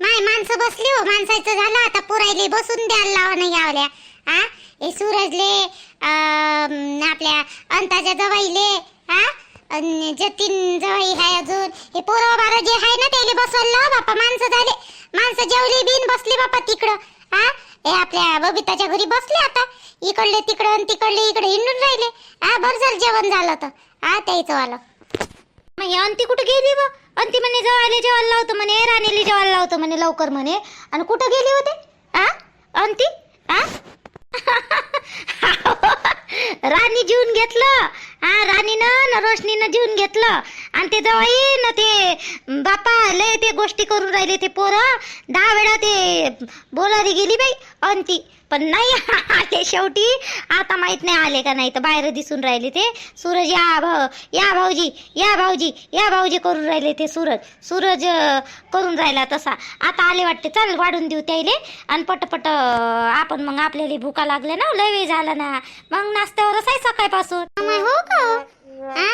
माय माणसं बसली हो माणसाचं झालं. आता पुरायले बसून द्यायला लावा नाही यावल्या हा हे सूरजले आपल्या अंताच्या जवाईले हा अन जतीन जवाई हाय अजून. हे पोरं बारा जे आहे ना त्याले बसवलं. लावा बापा माणसं झाले. माणसं जेवली बिन बसली बापा तिकडं. हा हे आपल्या बबिताच्या घरी बसले आता. इकडले तिकडं आणि तिकडले इकडे हिंडून राहिले. हा बरं जेवण झालं तर. हा त्याचं आलं. मग हे अंती कुठे गेली आणि अंती म्हणे जेवायला जेवायला लावतो म्हणे राणीला जेवायला लावतो म्हणे लवकर म्हणे. आणि कुठं गेली होते आ? अंती आ? राणी जीवन घेतलं. हा राणीनं रोशनीनं जीवन घेतलं. आणि ते जवळ येईन ते बापा लय ते गोष्टी करून राहिले ते पोरं. दहा वेळा ते बोलायला गेली बाई अंती पण नाही ते शेवटी. आता माहीत नाही आले का नाही तर बाहेर दिसून राहिले ते. सूरज या भाऊ या भाऊजी या भाऊजी या भाऊजी करून राहिले ते सूरज. सूरज करून राहिला तसा. आता आले वाटते चल वाढून देऊ त्याले आणि पटपट आपण मग आपल्याला भुका लागल्या ना लय वेळ झाला ना. मग नाश्त्यावरच आहे सकाळपासून. हो का? हा?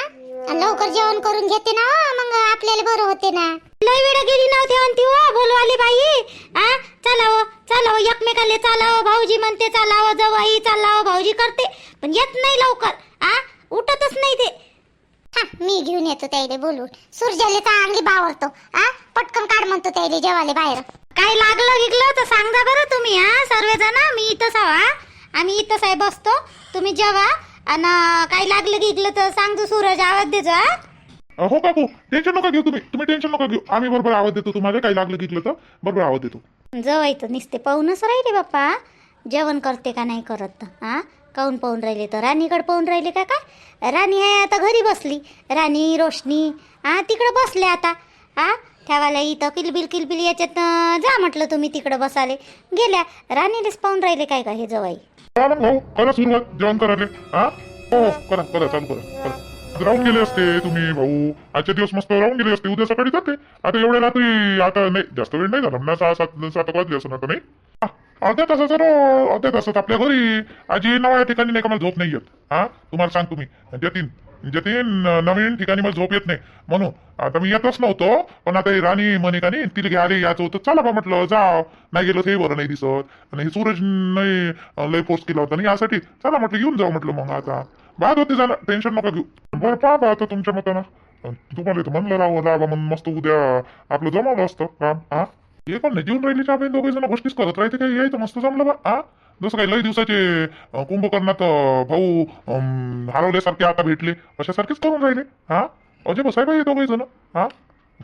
लवकर जेवण करून घेते ना मग आपल्याला बरं होते ना. लय वेळा गेली नव्हती म्हणती हो बोलवाली बाई. हा चला हो चला हो एकमेकाले चाला हो भाऊजी म्हणते चाला हो जवाई चाला हो भाऊजी करते पण येत नाही लवकर. हा उठतच नाही ते. हा मी घेऊन येतो त्याले बोलून. सूर्याले चांगली बावरतो. हा पटकन काढ म्हणतो त्याले जेवाले बाहेर. काही लागलं गिगलं तर सांगा बरं तुम्ही हा सर्वजण. मी इथंच हवा आम्ही इथंच आहे बसतो. तुम्ही जेवा. आणि काही लागलं गिगलं तर सांगतो सूरज आवाज देजो हा? हो काकू टेन्शन नका घेऊ तुम्ही. तुम्ही टेन्शन नका घेऊ. आम्ही बरोबर आवाज देतो तुम्हाला. काही लागलं गिकलं तर बरोबर आवाज देतो. तर निसते. पाहूनच राहिले बाप्पा. जेवण करते का नाही करत हा? काहून पाहून राहिले तर? राणीकडे पाहून राहिले का काय? राणी आहे आता घरी बसली. राणी रोशनी हा तिकडं बसले आता. हा? ठेवायला इथं किलबिल किलबिल याच्यात जा म्हटलं तुम्ही तिकडं बसाले गेल्या. राणीलेच पाहून राहिले काय का हे जवाई चला भाऊ करा सुरुवात. जेवण करायला हा? हो हो करा करा चालू करा करा. राहून गेले असते तुम्ही भाऊ. आजचे दिवस मस्त राहून गेले असते. उद्या सकाळी जाते. आता एवढ्या रात्री आता नाही जास्त वेळ नाही झाला. ना सहा सात सात वाजले असं आता नाही? हा, अर्ध्या तासाचा रो अर्ध्या तासात आपल्या घरी. आजी नव्या ठिकाणी नाही का मला झोप नाही येत. हा? तुम्हाला सांगतो मी. जतीन म्हणजे जतीन नवीन ठिकाणी मला झोप येत नाही. म्हणून आता मी येतच नव्हतो पण आता राणी म्हणे का नाही तिला घ्यायला यायचं होतं. चला बा म्हटलं जा नाही गेलं ते बरं नाही दिसत. आणि सूरज नाही लय फोर्स केला होता. आणि यासाठी चला म्हटलं येऊन जाऊ म्हटलं मग आता. बाद होते झालं. टेन्शन नका घेऊ. बरं पहा बा आता तुमच्या मतानं. तुम्हाला तर म्हणलं राहावं लावा म्हणून मस्त उद्या. आपलं जमावलं असतं काम हा हे पण नाही? जीवन राहिलीच्या आपण दोघे जण गोष्टीच करत राहते काही यायचं मस्त जमलं बा हा जसं काही लई दिवसाचे कुंभकर्णात भाऊ अं, हरवल्यासारखे आता भेटले. अशासारखेच करून राहिले हा? अजय बसाय पाहिजे दोघे जण हा?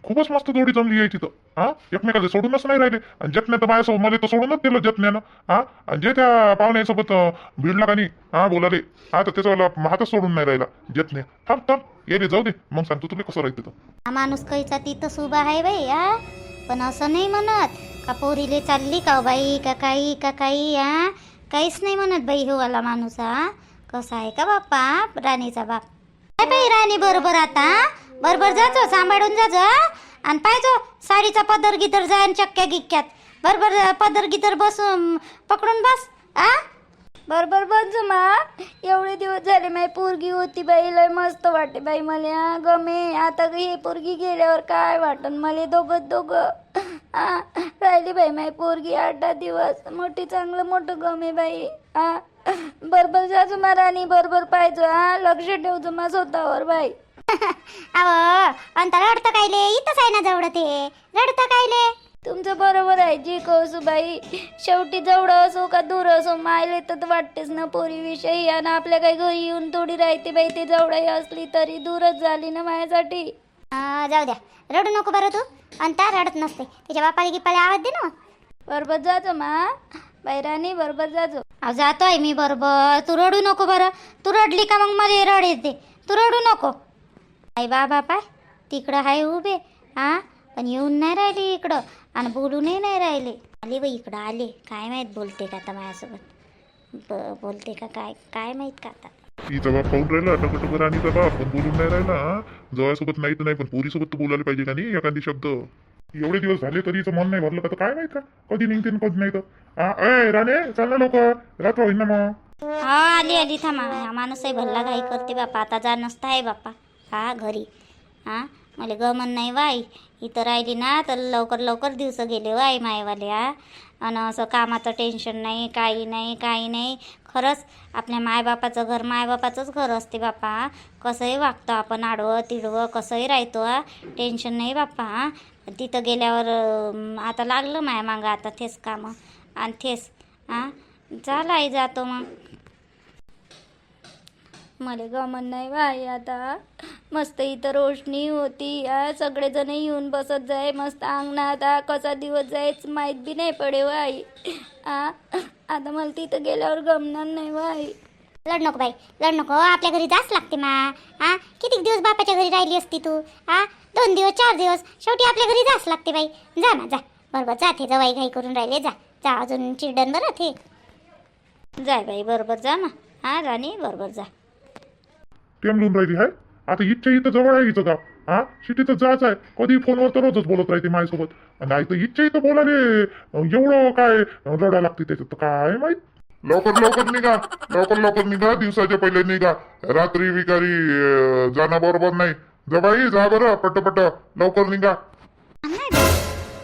खूपच मस्त जोडी जमली आहे तिथं हा? एकमेकाला सोडूनच नाही राहिले. आणि जतने तर माझ्यासोबत मला तर सोडूनच दिलं जतन्यानं हा? आणि जे त्या पाहुण्यासोबत भिडला का नाही हा? बोलाले हा? तर त्याचा हातच सोडून नाही राहिला जतने थांब थांब ये रे जाऊ दे. मग सांगतो तुला कसं राहते तिथं माणूस काहीचा तिथं उभा आहे बाई हा? पण असं नाही म्हणत. का पोरीले चालली का हो बाई? का काही? का काही हा काहीच नाही म्हणत बाई हो वाला माणूस हा कसा आहे का बाप्पा? राणीचा बाप. काय बाई राणी बरोबर आता बरोबर जाजो सांभाळून जाजो आणि पाहिजो साडीचा पदर गिदर जा आणि चक्क्या गिक्क्यात. बरोबर पदर गिदर बस पकडून बस आ? बरोबर बस मा एवढे दिवस झाले माय पोरगी होती बाई लय मस्त वाटे बाई मला गमे आता हे पोरगी गेल्यावर काय वाटन मला दोघं दोघं राहिली बाई माई पोरगी आठ दहा दिवस. मोठी चांगलं मोठं गमे बाई. आ बरोबर जाजो राणी बरोबर पाहिजे. हा लक्ष ठेवजो मा स्वतःवर बाई. अव अंतर रडतं कायले? इथंच आहे ना जवळ ते. रडतं कायले? तुमचं बरोबर आहे जी कौसू बाई. शेवटी जवळ असो का दूर असो मायले तर वाटतेच ना पोरी विषयी आणि आपल्या काही घरी येऊन थोडी राहते बाई ते जवळही असली तरी दूरच झाली ना माझ्यासाठी. जाऊ द्या रडू नको बरं तू अंता रडत नसते तिच्या बापाला गिपाला आवाज दे ना. बरोबर जाजो मा बाई राणी बरोबर जाजो अहो जातोय मी बरोबर तू रडू नको बरं तू रडली का मग मला रड येते तू रडू नको आई बाबा पाय तिकडं आहे उभे हा पण येऊन नाही राहिली इकडं आणि बोलूनही नाही राहिले आले बाई इकडं आले काय माहीत बोलते का आता माझ्यासोबत ब बोलते का काय काय माहीत का आता तिचा बाप पाहून राहिला टकटक राणीचा बाप पण बोलून नाही राहिला जवळसोबत नाही तर नाही पण पोरीसोबत तर बोलायला पाहिजे का नाही एखादी शब्द? एवढे दिवस झाले तरी मन नाही भरलं का? तर काय माहीत का? कधी निघते कधी नाही तर. हा राणे चाल ना लवकर. रात्र ना मग. हा आली आली थांबा. हा माणूसही भल्ला घाई करते बापा. आता जा नसता आहे बापा. हा घरी. हा मला गमन नाही वाई इथं राहिली ना तर लवकर लवकर दिवस गेले वाय मायवाले हा. आणि असं कामाचं टेन्शन नाही काही नाही काही नाही. खरंच आपल्या मायबापाचं घर मायबापाचंच घर असते बापा. कसंही वागतो आपण आडवं तिडवं कसंही राहतो टेन्शन नाही बापा. तिथं गेल्यावर आता लागलं माया मागं आता तेच कामं. आणि तेच हां. चाल आई जातो मग. मला गमन नाही बाई आता. मस्त इथं रोशनी होती. या सगळेजण येऊन बसत जाय. मस्त अंगणात आता कसा दिवस जायच माहीत बी नाही पडे बाई. आ आता मला तिथं गेल्यावर गमणार नाही बाई. लढ नको बाई लढ नको. आपल्या घरी जाच लागते मा. हा किती दिवस बापाच्या घरी राहिली असती तू? हा दोन दिवस चार दिवस. शेवटी आपल्या घरी जाच लागते बाई. जा ना जा. बरोबर जा ते जवाई घाई करून राहिले जा. जा अजून चिरडन बरं ते. जाय बाई बरोबर जा ना हा राणी बरोबर जा. टेम लिहून राहिली आहे आता इच्छा इथं जवळ आहे हिचं गाव. हा? तर जायचं आहे. कधी फोनवर तर रोजच बोलत राहते माझ्यासोबत. नाही तर इच्छा इथं बोलायले. एवढं काय रडा लागते त्याच्यात काय माहीत? लवकर लवकर निघा. लवकर लवकर निघा. दिवसाच्या पहिले निघा. रात्री विकारी जाणं बरोबर नाही. जबाई जा बरं. पट्ट लवकर निघा.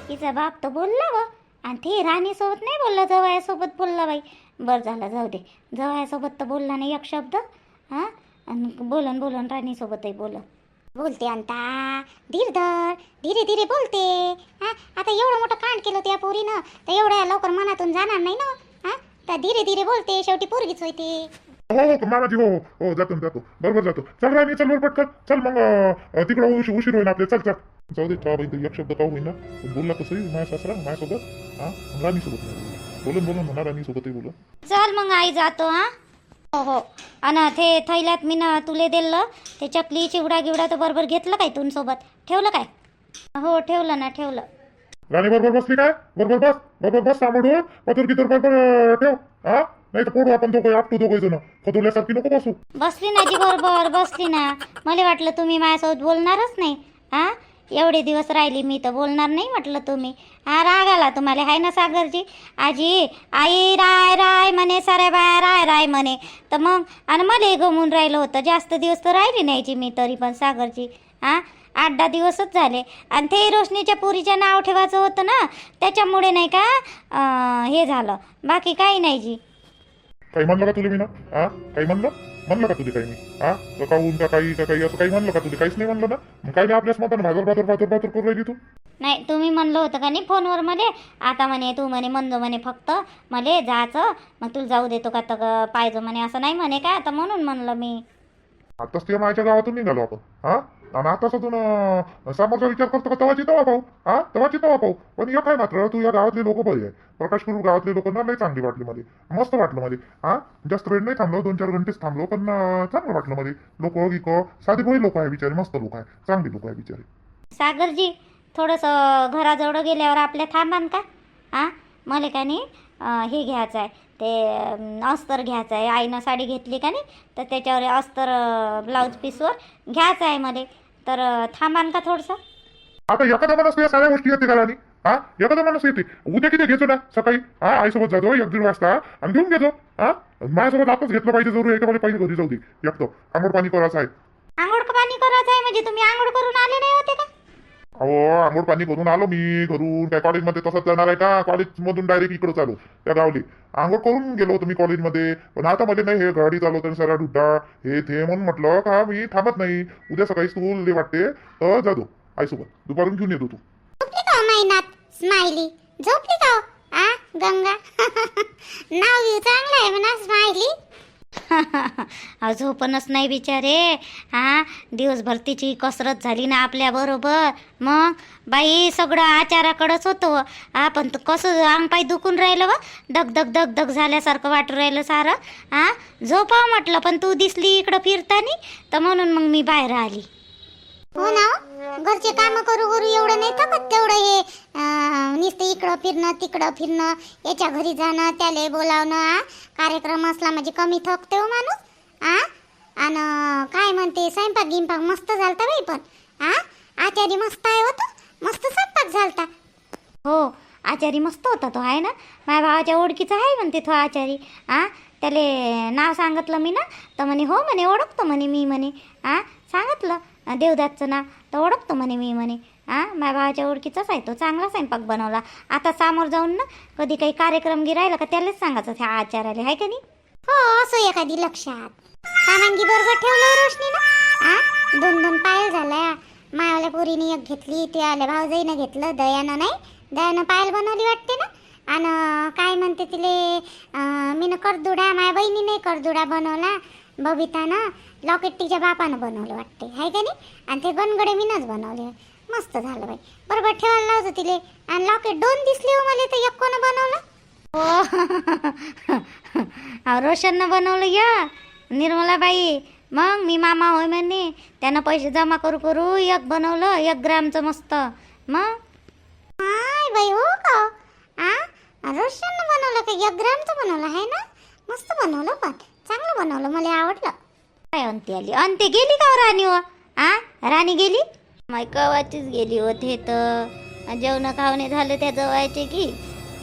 तिचा बाप तर बोलला व आणि ते राणीसोबत नाही बोलला जवयासोबत बोलला बाई. बरं झालं जाऊ दे. जवयासोबत तर बोलला नाही एक शब्द. हां? आणि बोलन बोलन राणीसोबतही बोलन बोलते अंता. धीर धर. धीरे धीरे बोलते. हा? आता एवढं मोठं कांड केलं त्या पोरीनं तर एवढ्या लवकर मनातून जाणार नाही ना? हा? तर धीरे धीरे बोलते. शेवटी पोरगीच होते. हो हो मामाजी हो हो हो जातो ना, जातो. बरोबर जातो. चल राणी चल बरं पटकन. चल मग अं, तिकडं उशीर उशीर होईन आपले. चल चल. जाऊ दे चहा बाई एक शब्द का होईना. बोलला कसंही माझ्या सासरा माझ्यासोबत. हा? राणीसोबत. बोलून बोलून म्हणा राणीसोबतही बोलून. चल मग आई जातो हा? हो हो. आणि ते थैल्यात मी ना तुले दिलं ते चकली चिवडा गिवडा तर बरोबर घेतलं काय तुन सोबत? ठेवलं काय? हो ठेवलं ना ठेवलं. राणी बरोबर बसली काय? बरोबर बस बरोबर बस सांभाळून. पतूर कितर बरोबर ठेव. हा? नाही तर पोडू आपण दोघं आपटू दोघं जण. खतुल्यासारखी नको बसू. बसली ना जी बरोबर बसली ना. मला वाटलं तुम्ही माझ्यासोबत बोलणारच नाही. हा? एवढे दिवस राहिली मी तर बोलणार नाही म्हटलं तुम्ही. हा राग आला तुम्हाला हाय ना सागरजी? आजी आई राय राय म्हणे साऱ्या बाया राय राय म्हणे. तर मग आणि मला गमून राहिलं होतं. जास्त दिवस तर राहिली नाहीची मी तरी पण सागरजी. हा आठ दहा दिवसच झाले. आणि ते रोशनीच्या पुरीच्या नाव ठेवायचं होतं ना त्याच्यामुळे नाही का हे झालं. बाकी काही नाही जी. काही म्हणलं का तुला मी ना हा काही म्हणलं? म्हणलं का तुझे काही मी? हा? का काहून का काही का काही असं काही म्हणलं का तुला काहीच नाही म्हणलं ना. मग काय नाही आपल्याच मतानं भाजर भाजर भाजर भाजर करून राहिली तू? नाही तुम्ही म्हणलं होतं का नाही फोनवर मध्ये आता म्हणे तू म्हणे म्हणतो म्हणे फक्त. मले जायचं. मग तुला जाऊ देतो का? तर पाहिजे म्हणे. असं नाही म्हणे का? आता म्हणून म्हणलं मी. आताच ते माझ्या गावातून निघालो आपण. हा? आणि आताच अजून समोरचा विचार करतो का? तवाची तवा पाहू. हा? तवाची तवा पाहू. पण एक आहे मात्र तू या गावातले लोक बरे आहे. प्रकाश करू गावातले लोक ना नाही चांगली वाटली मला. मस्त वाटलं मध्ये हा? जास्त वेळ नाही थांबलो दोन चार घंटेच थांबलो पण अं, चांगलं वाटलं मला. लोक गिक साधी भोई लोक आहे बिचारे मस्त लोक आहे. चांगली लोक आहे बिचारे. सागरजी थोडंसं घराजवळ गेल्यावर आपल्या थांबान का? हा? मला काय नाही? हे घ्यायचं आहे. ते अस्तर घ्यायचं आहे. आईनं साडी घेतली का नाही तर त्याच्यावर अस्तर ब्लाऊज पीसवर घ्यायचं आहे मला तर थांबान का थोडंसं? आता एखादा माणूस या साऱ्या गोष्टी येते राणी हा? एखादा माणूस येते. उद्या किती घेतो ना? सकाळी हा आईसोबत जातो एक दीड वाजता आणि घेऊन घेतो हा? माझ्यासोबत आताच घेतलं पाहिजे जरूर एका पाहिजे घरी जाऊ दे. एकटं. आंघोळ पाणी करायचं आहे. आंघोळ का पाणी करायचं आहे? म्हणजे तुम्ही आंघोळ करून आले नाही होते का? अहो आंघोळ पाणी करून आलो मी घरून. काय कॉलेजमध्ये तसंच जाणार आहे का? कॉलेजमधून डायरेक्ट इकडं चालू त्या गावली. आंघोळ करून गेलो होतो मी कॉलेजमध्ये पण आता मध्ये नाही हे गाडी चालवतो सरा ढुड्डा हे ते म्हणून म्हटलं का मी थांबत नाही. उद्या सकाळी तू वाटते तर जातो आईसोबत. दुपारून घेऊन येतो तू. स्माइली झोपली का हो, हो? आ गंगा? नाव चांगलं आहे म्हणा स्माइली अहो झोपणच नाही बिचारे. हा दिवसभर तिची कसरत झाली ना आपल्या बरोबर. मग? बाई सगळं आचाराकडंच होतं. व. हा पण कसं अंग पाय दुखून राहिलं व धग धग धग धग झाल्यासारखं वाटू राहिलं सारं. हा? झोपावं म्हटलं पण तू दिसली इकडं फिरतानी. तर म्हणून मग मी बाहेर आली. हो ना हो? घरचे काम करू करू एवढं नाही थकत तेवढं हे अं, नुसतं इकडं फिरणं तिकडं फिरणं याच्या घरी जाणं त्याले बोलावणं आ? कार्यक्रम असला म्हणजे कमी थकते हो माणूस आ? आणि काय म्हणते स्वयंपाक गिंपाक मस्त झालता बाई पण आ? आचारी मस्त आहे होतं मस्त स्वयंपाक झालता. हो आचारी मस्त होता तो आहे ना? माझ्या भावाच्या ओळखीचा आहे म्हणते तो आचारी आ? त्याले नाव सांगितलं मी ना तर म्हणे हो म्हणे ओळखतो म्हणे मी म्हणे आ? सांगितलं. देवदासचं ना तर ओळखतो म्हणे मी म्हणे. हा माझ्या भावाच्या ओळखीचाच आहे तो चांगला स्वयंपाक बनवला. आता समोर जाऊन ना कधी काही कार्यक्रम गिरायला का त्यालाच सांगायचं त्या आचाराला आहे का नाही? हो असो एखादी लक्षात. सामानगी बरोबर ठेवलं हो रोशनी ना आ दोन दोन पायल झाल्या. मायावाल्या पोरीने एक घेतली ते आल्या भाऊजाईनं घेतलं दयानं नाही दयानं पायल बनवली वाटते ना. आणि काय म्हणते तिले मी मीनं करदुडा माझ्या बहिणीने करदुडा बनवला. बबितानं लॉकेट तिच्या बापानं बनवलं वाटते आहे का नाही? आणि ते गणगडे मीनच बनवले. मस्त झालं बाई. बरोबर ठेवायला लावतं तिले. आणि लॉकेट दोन दिसले हो मला तर एक कोण बनवलं? हो रोशननं बनवलं या. निर्मलाबाई मग मी मामा होय म्हणे. त्यानं पैसे जमा करू करू एक बनवलं एक ग्रामचं मस्त. मग? हाय बाई हो का? आ? रोशननं बनवलं का? एक ग्रामचं बनवलं आहे ना? मस्त बनवलं पण. चांगलं बनवलं मला आवडलं. काय अंती आली? अंते गेली का हो राणी व आ? राणी गेली? माय कवाचीच गेली होते तर. जेवण खावणे झालं त्या जवायचे की.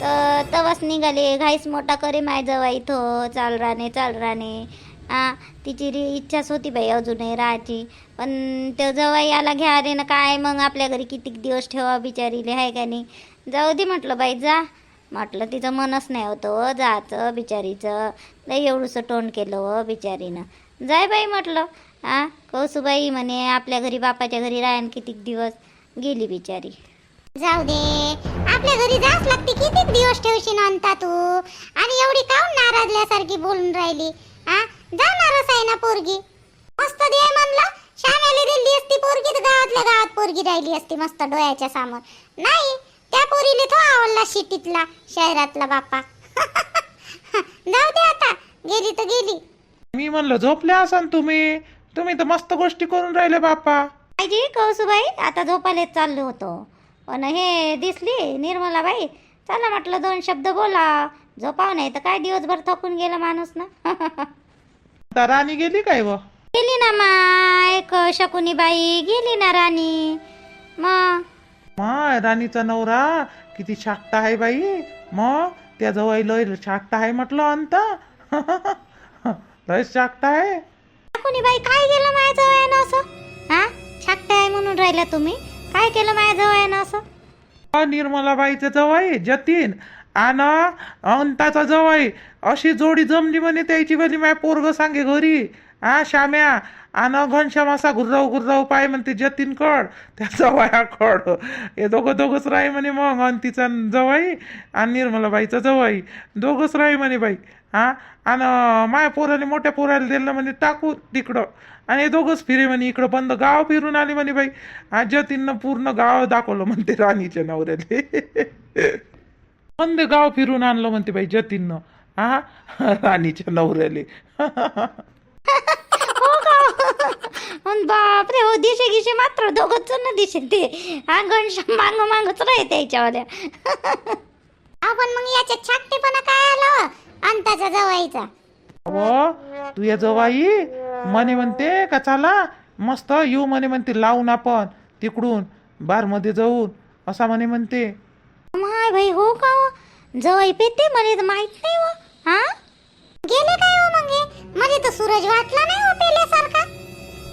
तर तवाच निघाले घाईस मोठा करे माय जवा इथं. चाल राणे चाल राणे. आ? तिची री इच्छाच होती बाई अजूनही राहायची. पण तो जवाई आला घ्या रे ना काय? मग आपल्या घरी कितीक दिवस ठेवा बिचारीले आहे का नाही? जाऊ दे म्हटलं बाई जा. म्हटलं तिचं मनच नाही होतं व जायचं बिचारीचं. लई एवढंसं तोंड केलं व बिचारीनं. जाय बाई म्हटलं. आ कौसुबाई म्हणे आपल्या घरी बापाच्या घरी राहन कितीक दिवस. गेली बिचारी. जाऊ दे. आपल्या घरी जाच लागते. किती दिवस ठेवशील अंता तू? आणि एवढी काऊन नाराजल्यासारखी बोलून राहिली? आ जाणारच आहे ना पोरगी? मस्त दे म्हणलं. श्यामेला दिली असती पोरगी तर गावातल्या गावात पोरगी राहिली असती मस्त डोळ्याच्या समोर. नाही त्या पोरीने तो आवडला सिटीतला शहरातला बापा. जाऊ दे आता गेली तर गेली. मी म्हणलं झोपले असाल तुम्ही? तुम्ही तर मस्त गोष्टी करून राहिले बापा. पाहिजे कौसुबाई आता झोपायला चाललो होतो. पण हे दिसली निर्मलाबाई. चला म्हटलं दोन शब्द बोला. झोपाव नाही तर काय दिवसभर थकून गेला माणूस ना? आता राणी गेली काय व? गेली ना माय क शकुनी बाई गेली ना राणी. मग? माय राणीचा नवरा किती छाकटा आहे बाई. मग त्या जवळ लय छाकटा आहे म्हटलं अंत. लयच छाकटा आहे. कोणी बाई काय केलं माझ्या जवळ असं? हा? छाकटे आहे म्हणून राहिल्या तुम्ही? काय केलं माझ्या जवळ असं? अ, निर्मलाबाईचं जवळ जतीन. आन अंताचा जवळ अशी जोडी जमली म्हणे त्याची भली माय पोरग सांगे घरी. आ श्याम्या आणि घनश्याम असा गुर्राव गुर्राव पाय म्हणते जतीन कड त्या वाया कड हे दोघं दोघंच राही म्हणे मग अंतीचा जवाई आणि निर्मलाबाईचा जवाई दोघंच राही म्हणे बाई हा? आणि माया पोराने मोठ्या पोराला दिलं म्हणे टाकू तिकडं. आणि हे दोघंच फिरे म्हणे इकडं बंद गाव फिरून आले म्हणे बाई. आज जतीननं पूर्ण गाव दाखवलं म्हणते राणीच्या नवऱ्याले. बंद गाव फिरून आणलं म्हणते बाई जतीननं. हा? राणीच्या नवऱ्याले. बापरे हो दिशे गिशे मात्र दोघच ना दिशे ते. हा घनश्याम मांग मागच राहते याच्यावाल्या आपण मग याच्यात छाकटेपणा काय आलं अंताचा जवाईचा अहो तू या जवाई म्हणे म्हणते का चला? मस्त येऊ म्हणे म्हणते लावून आपण तिकडून बारमध्ये जाऊन असा म्हणे म्हणते. माय बाई हो का हो? जवळ पेते मला तर माहीत नाही हो. हा? गेले काय हो मग हे? मला तर सूरज वाटला नाही हो पेल्यासारखा.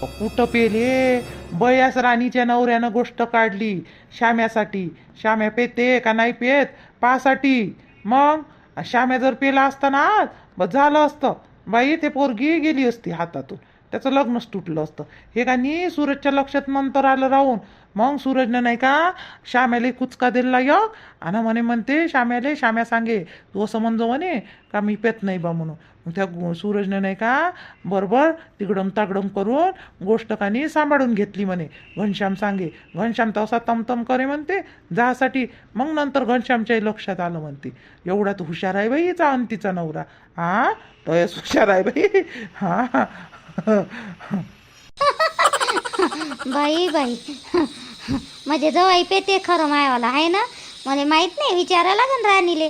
कुठं पेले? बयास राणीच्या नवऱ्यानं गोष्ट काढली. श्याम्यासाठी. श्याम्या पेते का नाही पेत? पासाठी. मग? श्याम्या जर पेला असता ना आज बस झालं असतं. बाई ते पोरगी गेली असती हातातून. त्याचं लग्नच तुटलं असतं. हे का नी सूरजच्या लक्षात नंतर आलं राहून? मग सूरजनं नाही का श्याम्याला कुचका दिला योग आणि म्हणे म्हणते श्याम्याले श्याम्या सांगे तू असं म्हणजो म्हणे का मी पेत नाही बा म्हणून. मग त्या सूरजने सूरजनं नाही का बरोबर तिकडम तागडम करून गोष्ट कानी सांभाळून घेतली म्हणे. घनश्याम सांगे घनश्याम तसा तमतम करे म्हणते जासाठी मग नंतर घनश्यामच्याही लक्षात आलं म्हणते. एवढा तर हुशार आहे बाई हिचा अंतीचा नवरा. हा तयस हुशार आहे बाई. हा? बाई बाई. म्हणजे जवळ पेते खरं मायावाला आहे ना? मला माहीत नाही विचारायला लागन राणीले.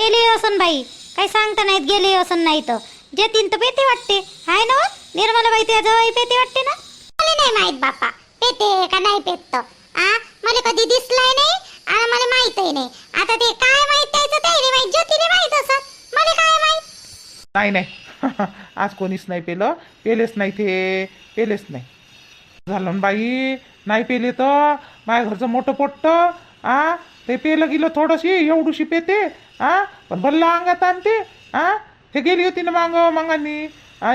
गेले असन बाई. काही सांगता नाहीत गेले असन नाही तर. जे तीन तर पेते वाटते. आहे ना हो? निर्मला बाई त्या जवळ पेते वाटते ना? मला नाही माहीत बापा. पेते का नाही पेत आ? मला कधी दिसलाय नाही आणि मला माहितही नाही. आता ते काय माहीत त्याचं ते नाही माहीत. ज्योतीने माहीत असं मला काय माहीत? नाही नाही. आज कोणीच नाही पेलं. पेलेच नाही ते. पेलेच नाही. झालं ना बाई. नाही पेले तर. माझ्या घरचं मोठं पोट्ट. आ? ते पेलं गेलं थोडंशी एवढूशी पेते हा पण भल्ला अंगात आणते हा ते गेली होती ना मांग मागांनी.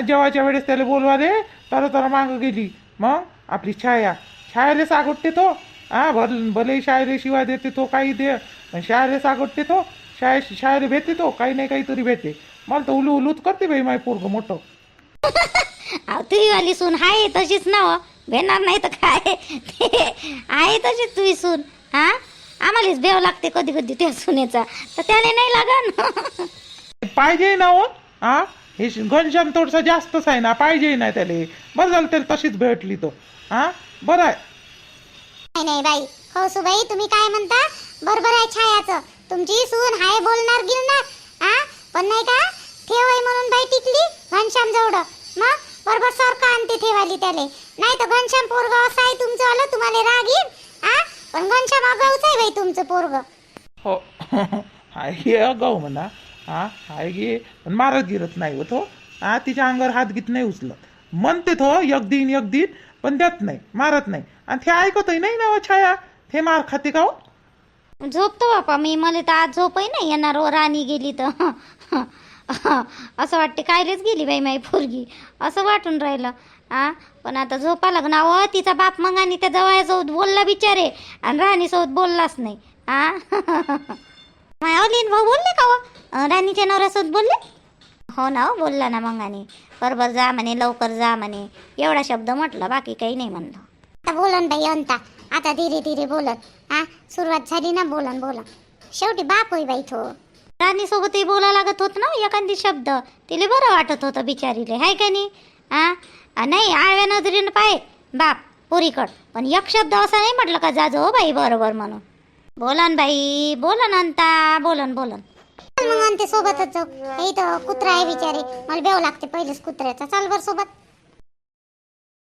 जेवायच्या वेळेस त्याला बोलवाले तर तर मागं गेली. मग आपली छाया. छायाले सागोटते तो. हा भल भले शाळेला शिवाय देते तो काही दे. पण शाळेला सागोटते तो. शाळे शाळेला भेटते तो काही नाही काहीतरी भेटते. मला तर उलू उलूच करते बाई माय पोरग मोठं. अहो तुही वाली सून आहे तशीच ना हो. भेणार नाही तर काय? आहे तशीच तुझी सून हा आम्हालाच भेव लागते कधी कधी त्या सुनेचा. तर त्याने नाही लागन पाहिजे ना हो. हा? हे घनश्याम थोडसा जास्तच आहे ना पाहिजे ना त्याले. बरं झालं त्याला तशीच भेटली तो. हा? बरं आहे. नाही नाही बाई. हो सुबाई तुम्ही काय म्हणता? बरोबर आहे छायाचं. तुमची सून हाय बोलणार गिरणार आ पण नाही का? ठेवाय म्हणून बाई टिकली घनश्याम जवळ. मग? बरोबर सारखं आणते ठेवाली त्याले. नाही तर घनश्याम पोरग असं आहे तुमचं आलं तुम्हाला राग येईल आ पण घनश्याम आगाऊच आहे बाई तुमचं पोरग. हो. हाय हे अगाऊ म्हणा. हा हाय गे. पण मारत गिरत नाही हो. तो हा तिच्या अंगावर हात घेत नाही उचलत. म्हणते तो एक दिन एक दिन पण देत नाही मारत नाही. आणि ते ऐकतही नाही ना हो छाया. ते मार खाते का हो? झोपतो बापा मी. मला तर आज झोपही नाही येणार व राणी गेली तर. असं वाटते कायलेच गेली बाई माई पोरगी. असं वाटून राहिलं. आ? पण आता झोपा लागणार व तिचा बाप मग आणि त्या जवळसोबत बोलला बिचारे. आणि राणीसोबत बोललाच नाही. आ? माय अलीन भाऊ बोलले का अं, राणीच्या नवऱ्यासोबत बोलले? हो ना हो बोलला ना मग आणि. बरोबर जा म्हणे लवकर जा म्हणे. एवढा शब्द म्हटलं बाकी काही नाही म्हणलं. आता बोलन बाई अंता आता धीरे धीरे बोलन. हा सुरुवात झाली ना बोलन बोलन. शेवटी बाप होई बाई तो. राणीसोबतही बोला लागत होत ना एखादी शब्द. तिला बरं वाटत होतं बिचारीले हाय का नाही? आ? नाही आळव्या नजरेनं पाय. बाप पुरीकड. पण एक शब्द असा नाही म्हटलं का जाजो हो बाई बरोबर म्हणून. बोलन बाई बोलन अंता बोलन बोलन. चल मग अंते सोबतच जाऊ. हे इथं कुत्रा आहे बिचारे. मला बेव लागते पहिलेच कुत्र्याचा. चाल बर सोबत.